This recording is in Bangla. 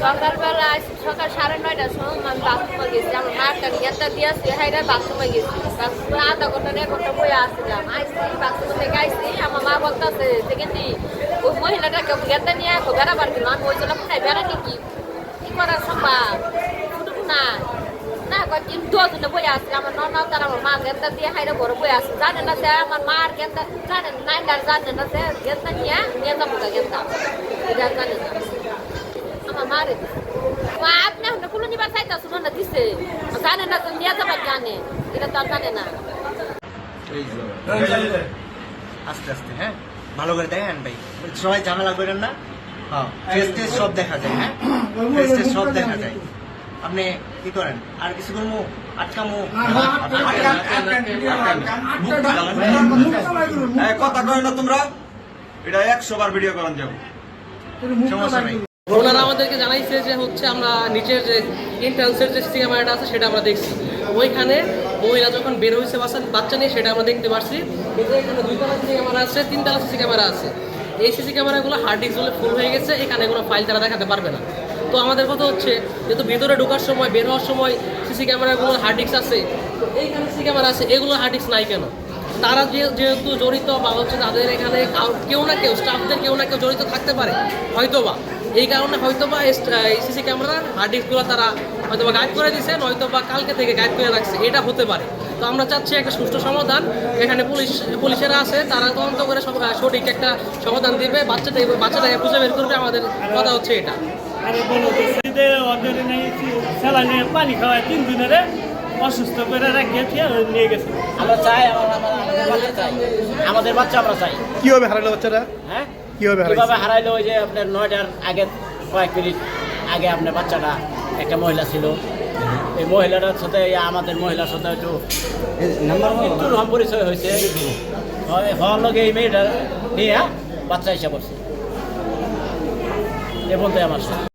সকালবেলা সকাল সাড়ে নয়টার সময় আমি বাথরুমে গেছি। আমার মাটা নিয়েটা দিয়েছি হাইরা বাথরুমে গেছি। বাথরুমে আধা ঘণ্টা এক ঘণ্টা বয়ে আসছিলাম আইসি বাথরুম থেকে আইসি আমার মা বলতেছে সেখানে ওই মহিলাটাকে গেঁদা নিয়ে এখন বেড়াবার গেল আমি ওই জন্য কোথায় বেড়ানি কি করার সম্ভব? না। দুজনে বয়ে আসছে আমার ননাও তার আমার মা গেন্দা দিয়ে হাইরা ঘরে বয়ে আসছে জানে না সে আমার মার গেন্দা জানে না নাইন্ডার জানে না সে গেন্দা নিয়ে নিয়ে যাব গেন্দা জানে না আমার মারে মা আপনি এখন কোনো নিবার চাইতে শুনো না দিছে জানে না তো নিয়ে যাবার জানে এটা তো আর জানে না। আস্তে আস্তে হ্যাঁ ভালো করে দেখেন ভাই সবাই ঝামেলা করেন না হ্যাঁ সব দেখা যায় হ্যাঁ ফেস সব দেখা যায় আপনি কি করেন আর কিছু করব আটকামো কথা কয় না তোমরা এটা একশো বার ভিডিও করান যাব সমস্যা নেই ওনারা আমাদেরকে জানাইছে যে হচ্ছে আমরা নিচের যে এন্ট্রান্সের যে ক্যামেরাটা আছে সেটা আমরা দেখছি ওইখানে মহিলা যখন বের হয়েছে বাচ্চা বাচ্চা নিয়ে সেটা আমরা দেখতে পারছি কিন্তু এখানে দুইতলা সিসি ক্যামেরা আছে তিনতলা সিসি ক্যামেরা আছে এই সিসি ক্যামেরাগুলো হার্ড ডিস্কগুলো ফুল হয়ে গেছে এখানে কোনো ফাইল তারা দেখাতে পারবে না তো আমাদের কথা হচ্ছে যেহেতু ভেতরে ঢোকার সময়, বের হওয়ার সময় সিসি ক্যামেরাগুলো হার্ড ডিস্ক আছে। এইখানে সিসি ক্যামেরা আছে, এগুলো হার্ড ডিস্ক নাই কেন? তারা যেহেতু জড়িত বা হচ্ছে তাদের এখানে কেউ না কেউ স্টাফদের কেউ না কেউ জড়িত থাকতে পারে, হয়তোবা। এই কারণে হয়তোবা এই সিসি ক্যামেরার হার্ড ডিস্কগুলো তারা হয়তোবা গাইড করে দিচ্ছে দিছে, নয়তোবা কালকে থেকে গাইড করে রাখছে। এটা হতে পারে। তো আমরা চাচ্ছি একটা সুষ্ঠু সমাধান। এখানে পুলিশ পুলিশেরা আছে, তারা তদন্ত করে সঠিক একটা সমাধান দিবে। বাচ্চাটাকে বাচ্চাটাকে খুঁজে বের করবে। আমাদের কথা হচ্ছে এটা। স্যালাইনে পানি খাওয়ায় তিন দিনের অসুস্থ করে রেখেছি নিয়ে গেছে। আমরা চাই আমাদের বাচ্চা আমরা চাই। কীভাবে হারালো বাচ্চারা হ্যাঁ? কীভাবে? কীভাবে হারাইলো ওই যে আপনার নয়টার আগে কয়েক মিনিট আগে আপনার বাচ্চাটা একটা মহিলা ছিল। এই মহিলাটার সাথে আমাদের মহিলার সাথে একটু একটু রকম পরিচয় হয়েছে। হয়- হওয়ার লগে এই মেয়েটা নিয়ে বাচ্চা হিসাব করছে। এ বলতে আমার সাথে।